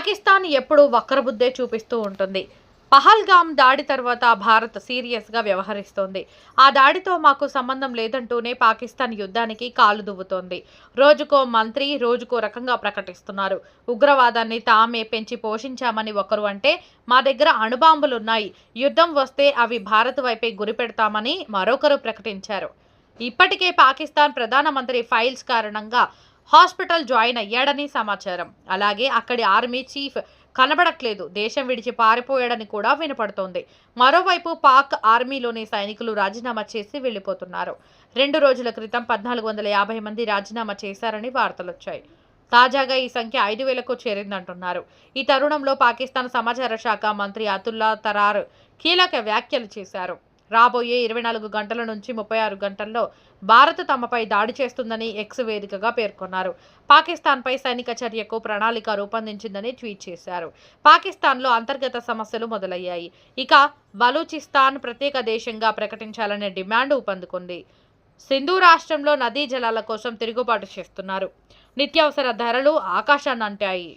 పాకిస్తాన్ ఎప్పుడూ వక్రబుద్ధే చూపిస్తూ ఉంటుంది. పహల్గామ్ దాడి తర్వాత భారత్ సీరియస్గా వ్యవహరిస్తోంది. ఆ దాడితో మాకు సంబంధం లేదంటూనే పాకిస్తాన్ యుద్ధానికి కాలు దువ్వుతోంది. రోజుకో మంత్రి రోజుకో రకంగా ప్రకటిస్తున్నారు. ఉగ్రవాదాన్ని తామే పెంచి పోషించామని ఒకరు అంటే మా దగ్గర అణుబాంబులున్నాయి. యుద్ధం వస్తే అవి భారత్ వైపే గురిపెడతామని మరొకరు ప్రకటించారు. ఇప్పటికే పాకిస్తాన్ ప్రధానమంత్రి ఫైల్స్ కారణంగా హాస్పిటల్ జాయిన్ అయ్యాడని సమాచారం. అలాగే అక్కడి ఆర్మీ చీఫ్ కనబడట్లేదు. దేశం విడిచి పారిపోయాడని కూడా వినపడుతోంది. మరోవైపు పాక్ ఆర్మీలోని సైనికులు రాజీనామా చేసి వెళ్ళిపోతున్నారు. రెండు రోజుల క్రితం పద్నాలుగు వందల యాభై మంది రాజీనామా చేశారని వార్తలొచ్చాయి తాజాగా ఈ సంఖ్య ఐదు వేలకు చేరిందంటున్నారు. ఈ తరుణంలో పాకిస్తాన్ సమాచార శాఖ మంత్రి అతుల్లా తరార్ కీలక వ్యాఖ్యలు చేశారు. రాబోయే ఇరవై నాలుగు గంటల నుంచి ముప్పై ఆరు గంటల్లో భారత్ తమపై దాడి చేస్తుందని ఎక్స్ వేదికగా పేర్కొన్నారు. పాకిస్తాన్పై సైనిక చర్యకు ప్రణాళిక రూపొందించిందని ట్వీట్ చేశారు. పాకిస్తాన్లో అంతర్గత సమస్యలు మొదలయ్యాయి. ఇక బలూచిస్తాన్ ప్రత్యేక దేశంగా ప్రకటించాలనే డిమాండ్ ఊపందుకుంది. సింధు రాష్ట్రంలో నదీ జలాల కోసం తిరుగుబాటు చేస్తున్నారు. నిత్యావసర ధరలు ఆకాశాన్ని అంటాయి